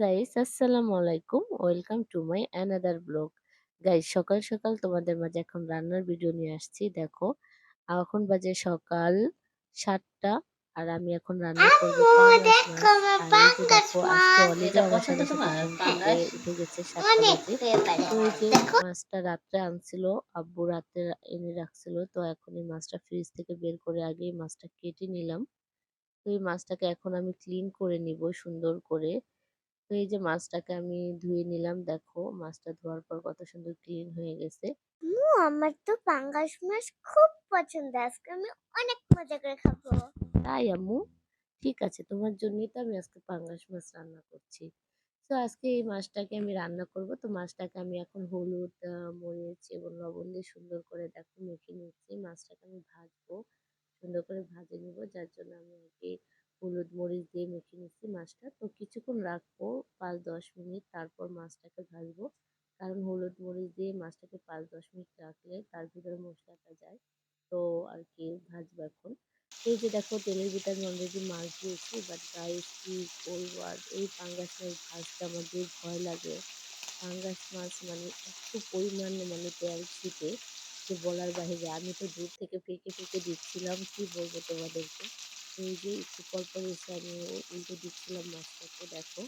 Guys আসসালামু আলাইকুম welcome to my another blog guys সকাল সকাল তোমাদের মাঝে এখন রান্নার ভিডিও নিয়ে আসছি। দেখো এখন বাজে সকাল সাতটা আর আমি এখন রান্না করব দেখো মাছ। আমার আর এই যে দেখো আজকে অনেক পাঙ্গাস মাছ। এটা পছন্দ তোমার? ঘুম থেকে উঠে গেছে মাছটা রাত্রে আনছিল আব্বু রাতে এনে রাখছিল তো এখন এই মাছটা ফ্রিজ থেকে বের করে আগেই মাছটা কেটে নিলাম। তো এই মাছটাকে এখন আমি ক্লিন করে নিব সুন্দর করে। তো এই যে মাছটাকে আমি ধুয়ে নিলাম দেখো মাছটা ধোয়ার পর কত সুন্দর ক্লিন হয়ে গেছে। আমার তো পাঙ্গাস মাছ খুব পছন্দ। আজকে আমি অনেক মজা করে খাব। তাই আম্মু? ঠিক আছে তোমার জন্যই তো আমি আজকে পাঙ্গাস মাছ রান্না করছি। তো আজকে এই মাছটাকে আমি রান্না করব। তো মাছটাকে আমি এখন হলুদ মরিচ এবং লবণ দিয়ে সুন্দর করে দেখো মেখে নিচ্ছি। মাছটাকে আমি ভাজবো সুন্দর করে ভাজে নিব। যার জন্য আমি আগে হলুদ মরিচ দিয়ে মেখে নিচ্ছি মাছটা। তো কিছুক্ষণ রাখব, পাঁচ দশ মিনিট, তারপর মাছটাকে ভাজবো। কারণ হলুদ মরিচ দিয়ে মাছটাকে পাঁচ দশ মিনিট রাখলে তার ভিতরে মশলাটা যায়। তো আর কি, ভাজবো এখন। এই যে দেখো, তেলের ভিতরে অলরেডি মাছ দিয়েছি বাট গাইস কি করব আর এই পাঙ্গাস মাছ ভাজতে আমার যে ভয় লাগে। পাঙ্গাস মাছ মানে একটু পরিমাণ মানে তেল ছিটে যে বলার বাহিরে। আমি তো দূর থেকে ফেঁকে ফেঁকে দিচ্ছিলাম, কি বলব তোমাদেরকে? এই যে একটু পর পর এসে আমি উল্টে দিচ্ছিলাম মাছটাকে, দেখো।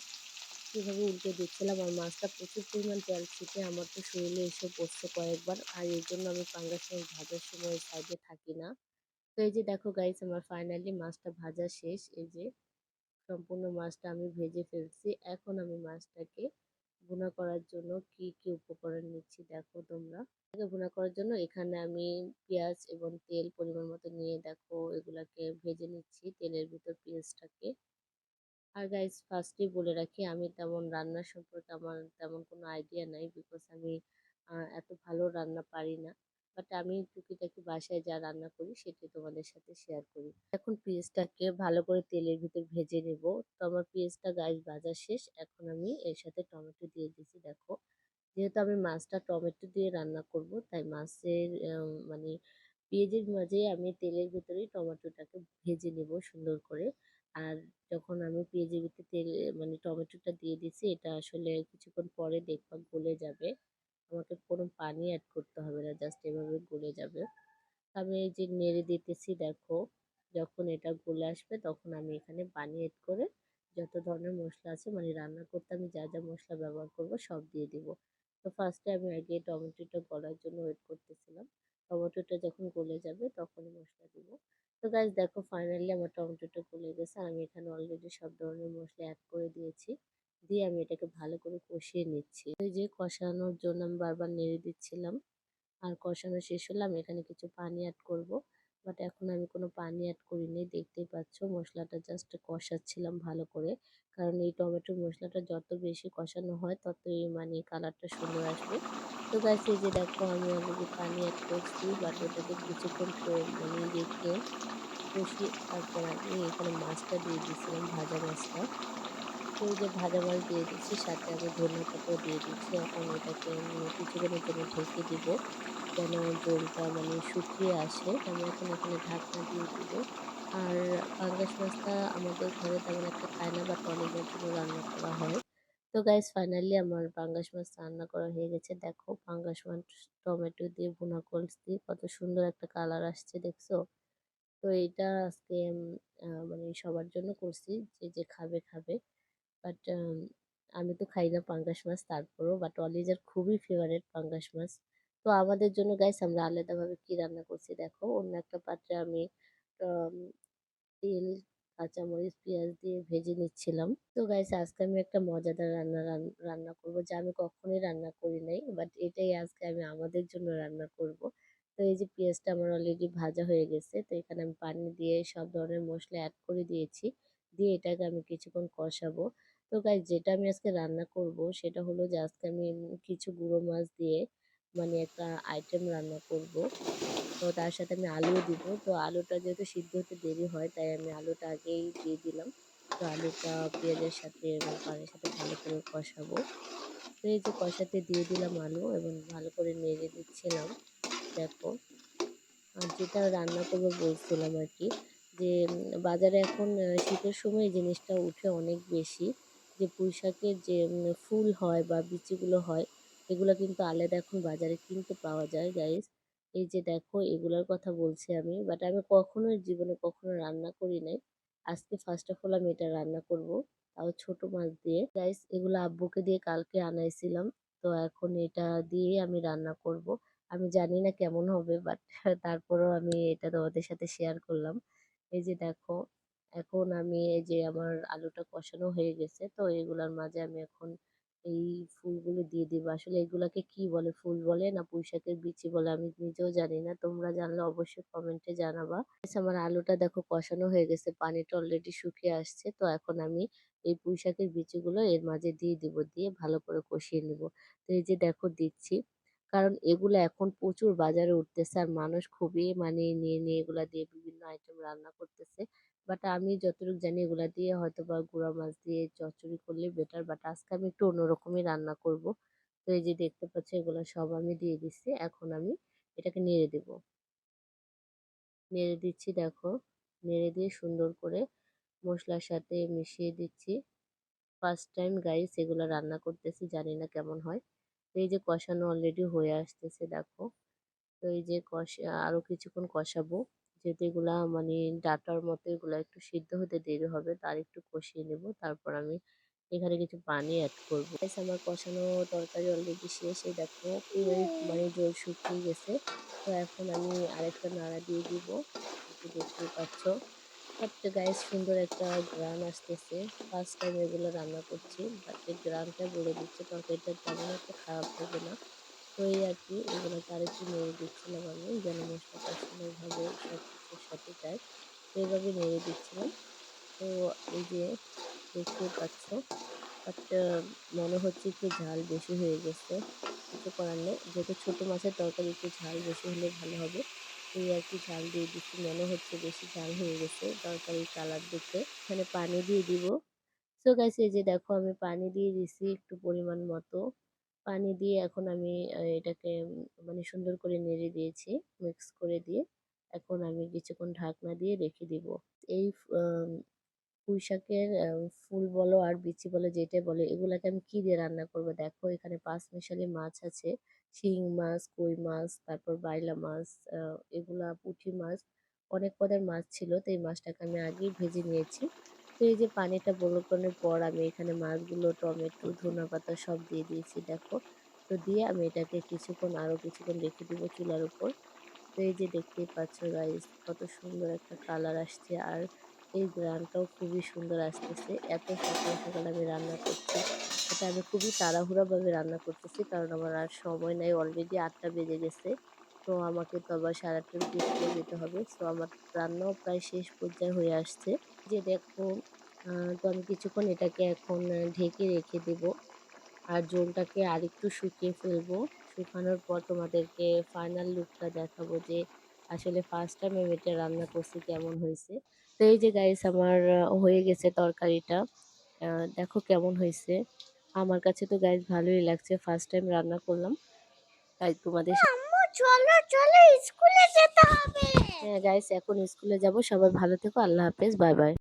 কীভাবে উল্টে দিচ্ছিলাম আর মাছটা প্রচুর পরিমাণ তেল ছিটে আমার তো শরীরে এসে পড়ছে কয়েকবার। আর এই জন্য আমি পাঙ্গাস মাছ ভাজার সময় সাইডে থাকি না। তো এই যে দেখো গাইস আমার ফাইনালি মাছটা ভাজা শেষ। এই যে সম্পূর্ণ মাছটা আমি ভেজে ফেলছি। এখন আমি মাছটাকে ভুনা করার জন্য কি কি উপকরণ নিচ্ছি দেখো তোমরা। ভুনা করার জন্য এখানে আমি পেঁয়াজ এবং তেল পরিমাণ মতো নিয়ে দেখো এগুলাকে ভেজে নিচ্ছি তেলের ভিতর পেঁয়াজটাকে। আর গাইজ ফার্স্টে বলে রাখি, আমি তেমন রান্না সম্পর্কে আমার তেমন কোনো আইডিয়া নাই বিকজ আমি এত ভালো রান্না পারি না। বাট আমি টুকিটাকি বাসায় যা রান্না করি, সেটাই তোমাদের সাথে শেয়ার করি। এখন পেঁয়াজটাকে ভালো করে তেলের ভিতর ভেজে নেব। তো আমার পেঁয়াজটা গাছ ভাজা শেষ। এখন আমি এর সাথে টমেটো দিয়ে দিছি দেখো। যেহেতু আমি মাছটা টমেটো দিয়ে রান্না করব, তাই মাছের মানে পেঁয়াজের মাঝে আমি তেলের ভিতরেই টমেটোটাকে ভেজে নেব সুন্দর করে। আর যখন আমি পেঁয়াজের ভিতরে তেল মানে টমেটোটা দিয়ে দিছি এটা আসলে কিছুক্ষণ পরে দেখবা গলে যাবে। আমাকে কোনো পানি অ্যাড করতে হবে না জাস্ট এভাবে গলে যাবে। আমি এই যে নেড়ে দিতেছি, দেখো, যখন এটা গলে আসবে, তখন আমি এখানে পানি অ্যাড করে যত ধরনের মশলা আছে মানে রান্না করতে আমি যা যা মশলা ব্যবহার করব, সব দিয়ে দিব। তো ফার্স্টে আমি আগে টমেটোটা গলার জন্য ওয়েট করতেছিলাম। টমেটোটা যখন গলে যাবে, তখনই মশলা দিব। তো গাইজ দেখো ফাইনালি আমার টমেটোটা গলে গেছে। আমি এখানে অলরেডি সব ধরনের মশলা অ্যাড করে দিয়েছি। দিয়ে আমি এটাকে ভালো করে কষিয়ে নিচ্ছি। এই যে কষানোর জন্য আমি বারবার নেড়ে দিচ্ছিলাম। আর কষানো শেষ হলে আমি এখানে কিছু পানি অ্যাড করব। বাট এখন আমি কোনো পানি অ্যাড করিনি, দেখতেই পাচ্ছ মশলাটা জাস্ট কষাচ্ছিলাম ভালো করে। কারণ এই টমেটোর মশলাটা যত বেশি কষানো হয়, ততই মানে কালারটা সুন্দর আসবে। তো গাছ এই যে দেখো আমি অলরেডি পানি অ্যাড করছি বাট ওটাকে কিছুক্ষণ মানে রেখে কষিয়ে তারপর আমি এখানে মাছটা দিয়ে দিয়েছিলাম, ভাজা মাছটা। তো যে ভাজা মাছ দিয়ে দিচ্ছি, সাথে আমি ধনে পাতাও দিয়ে দিচ্ছি। এখন এটাকে আমি কিছুক্ষণের জন্য ঢেকে দিব, যেন জলটা মানে শুকিয়ে আসে। আমি এখন এখানে ঢাকনা দিয়ে দিব। আর পাঙ্গাস মাছটা আমাদের ঘরে তেমন একটা খায় না বাট অনেকের জন্য রান্না করা হয়। তো গাইজ ফাইনালি আমার পাঙ্গাস মাছ রান্না করা হয়ে গেছে। দেখো, পাঙ্গাস মাছ, টমেটো দিয়ে ভুনা কলস দিয়ে কত সুন্দর একটা কালার আসছে, দেখছ? তো এটা আজকে মানে সবার জন্য করছি। যে যে খাবে খাবে। বাট আমি তো খাই না পাঙ্গাস মাছ তারপরেও বাট অলিজার খুবই ফেভারেট পাঙ্গাস মাছ। তো আমাদের জন্য গাইস আমরা আলাদাভাবে কি রান্না করছি দেখো, অন্য একটা পাত্রে আমি তেল, কাঁচামরিচ, পেঁয়াজ দিয়ে ভেজে নিচ্ছিলাম। তো গাইস আজকে আমি একটা মজাদার রান্না রান- রান্না করব যা আমি কখনোই রান্না করি নাই বাট এটাই আজকে আমি আমাদের জন্য রান্না করব। তো এই যে পেঁয়াজটা আমার অলরেডি ভাজা হয়ে গেছে, তো এখানে আমি পানি দিয়ে সব ধরনের মশলা অ্যাড করে দিয়েছি। দিয়ে এটাকে আমি কিছুক্ষণ কষাবো। তো গাইস যেটা আমি আজকে রান্না করব সেটা হলো যে আজকে আমি কিছু গুঁড়ো মাছ দিয়ে মানে একটা আইটেম রান্না করব। তো তার সাথে আমি আলুও দিব। তো আলুটা যেহেতু সিদ্ধ হতে দেরি হয়, তাই আমি আলুটা আগেই দিয়ে দিলাম। তো আলুটা পেঁয়াজের সাথে এবং পানির সাথে ভালো করে কষাবো। তো এই যে কষাতে দিয়ে দিলাম আলু এবং ভালো করে নেড়ে দিচ্ছিলাম, দেখো। আর যেটা রান্না করব বলছিলাম আর কি যে, বাজারে এখন শীতের সময় জিনিসটা উঠে অনেক বেশি। যে পুঁই শাকের যে ফুল হয় বা বিচিগুলো হয়, এগুলো কিন্তু আলাদা এখন বাজারে কিনতে পাওয়া যায় গাইস এই যে দেখো, এগুলোর কথা বলছি আমি বাট আমি কখনোই জীবনে কখনো রান্না করি নাই। আজকে ফার্স্ট অফ অল আমি এটা রান্না করব, তাও ছোট মাছ দিয়ে। গাইস এগুলো আব্বুকে দিয়ে কালকে আনাইছিলাম, তো এখন এটা দিয়ে আমি রান্না করব। আমি জানি না কেমন হবে বাট তারপরেও আমি এটা তোমাদের সাথে শেয়ার করলাম। এই যে দেখো এখন আমি এই যে আমার আলুটা কষানো হয়ে গেছে, তো এগুলার মাঝে আমি এখন এই ফুলগুলো দিয়ে দিব। আসলে এগুলাকে কি বলে, ফুল বলে না পুঁই শাকের বিচি বলে আমি নিজেও জানি না। তোমরা জানলে অবশ্যই কমেন্টে জানাবা। আমার আলুটা দেখো কষানো হয়ে গেছে, পানিটা অলরেডি শুকিয়ে আসছে, তো এখন আমি এই পুঁই শাকের বিচিগুলো এর মাঝে দিয়ে দিব, দিয়ে ভালো করে কষিয়ে নিব। তো এই যে দেখো দিচ্ছি, কারণ এগুলো এখন প্রচুর বাজারে উঠতেছে আর মানুষ খুবই মানে নিয়ে নিয়ে এগুলা দিয়ে বিভিন্ন আইটেম রান্না করতেছে। বাট আমি যতটুকু জানি এগুলা দিয়ে হয়তো বা গুঁড়া মাছ দিয়ে চচ্চড়ি করলে বেটার বাট আজকে আমি একটু অন্যরকমই রান্না করব। তো এই যে দেখতে পাচ্ছ এগুলো সব আমি দিয়ে দিচ্ছি এখন আমি এটাকে নেড়ে দেব। নেড়ে দিচ্ছি দেখো, নেড়ে দিয়ে সুন্দর করে মশলার সাথে মিশিয়ে দিচ্ছি। ফার্স্ট টাইম গাইস এগুলো রান্না করতেছি, জানি না কেমন হয়। তো এই যে কষানো অলরেডি হয়ে আসতেছে দেখো। তো এই যে কষা, আরও কিছুক্ষণ কষাবো। যেহেতু এগুলা মানে ডাটার মতো এগুলা একটু সিদ্ধ হতে দেরি হবে তার একটু কষিয়ে নেব। তারপর আমি এখানে কিছু পানি অ্যাড করব। আমার কষানো তরকারি অলরেডি শেষ। এই দেখো মানে জল শুকিয়ে গেছে। তো এখন আমি আরেকটা নাড়া দিয়ে দিব। দেখতেই পাচ্ছ। বাট গাইস সুন্দর একটা গ্রান আসতেছে। ফার্স্ট টাইম এগুলো রান্না করছি বাট এই গ্রানটা বলে দিচ্ছে। তরকারিটা তেমন একটা খারাপ হবে না। এই আর কি এগুলোকে আরেকটু নেড়ে দিচ্ছিলাম আমি যেন মশলাটা সুন্দরভাবে সব কিছুর সাথে যায়। তো এইভাবে নেড়ে দিচ্ছিলাম। তো এই যে দেখতে পাচ্ছ বাট মনে হচ্ছে একটু ঝাল বেশি হয়ে গেছে। কিছু করার নেই, যেহেতু ছোটো মাছের তরকারি একটু ঝাল বেশি হলে ভালো হবে। এই আর কি ঝাল দিয়ে দিচ্ছি, মনে হচ্ছে বেশি ঝাল হয়ে গেছে তরকারির কালার দেখে। এখানে পানি দিয়ে দিব। সো গাইস এই যে দেখো, আমি পানি দিয়ে দিছি একটু পরিমাণ মতো। পানি দিয়ে এখন আমি এটাকে মানে সুন্দর করে নেড়ে দিয়েছি মিক্স করে দিয়ে। এখন আমি কিছুক্ষণ ঢাকনা দিয়ে রেখে দিব। এই আহ, পুঁই শাকের ফুল বলো আর বিচি বলো যেটাই বলো এগুলাকে আমি কি দিয়ে রান্না করব? দেখো এখানে পাঁচ মিশালি মাছ আছে। শিং মাছ কই মাছ তারপর বাইলা মাছ এগুলা পুঁটি মাছ অনেক পদের মাছ ছিল তো এই মাছটাকে আমি আগেই ভেজে নিয়েছি। তো এই যে পানিটা বলকানোর পর আমি এখানে মাছগুলো, টমেটো ধনে পাতা সব দিয়ে দিয়েছি, দেখো। তো দিয়ে আমি এটাকে কিছুক্ষণ আরও কিছুক্ষণ রেখে দিব চুলার উপর। তো এই যে দেখতেই পাচ্ছ গাইস কত সুন্দর একটা কালার আসছে আর এই গ্রানটাও খুবই সুন্দর আসতেছে। এত সকাল সকাল আমি রান্না করছি। এটা আমি খুবই তাড়াহুড়াভাবে রান্না করতেছি কারণ আমার আর সময় নাই অলরেডি আটটা বেজে গেছে। তো আমাকে তো আবার আটটার স্কুলে যেতে হবে। সো আমার রান্নাও প্রায় শেষ পর্যায়ে হয়ে আসছে। যে দেখো তো আমি কিছুক্ষণ এটাকে এখন ঢেকে রেখে দেব। আর ঝোলটাকে আরেকটু শুকিয়ে ফেলব। শুকানোর পর তোমাদেরকে ফাইনাল লুকটা দেখাবো যে আসলে ফার্স্ট টাইম আমি এটা রান্না করছি কেমন হয়েছে। তো এই যে গাইস আমার হয়ে গেছে তরকারিটা। দেখো কেমন হয়েছে। আমার কাছে তো গাইস ভালোই লাগছে ফার্স্ট টাইম রান্না করলাম। তাই তোমাদের চলো চলো, স্কুলে যেতে হবে। হ্যাঁ গাইস এখন স্কুলে যাব। সবাই ভালো থেকো। আল্লাহ হাফেজ। Bye bye.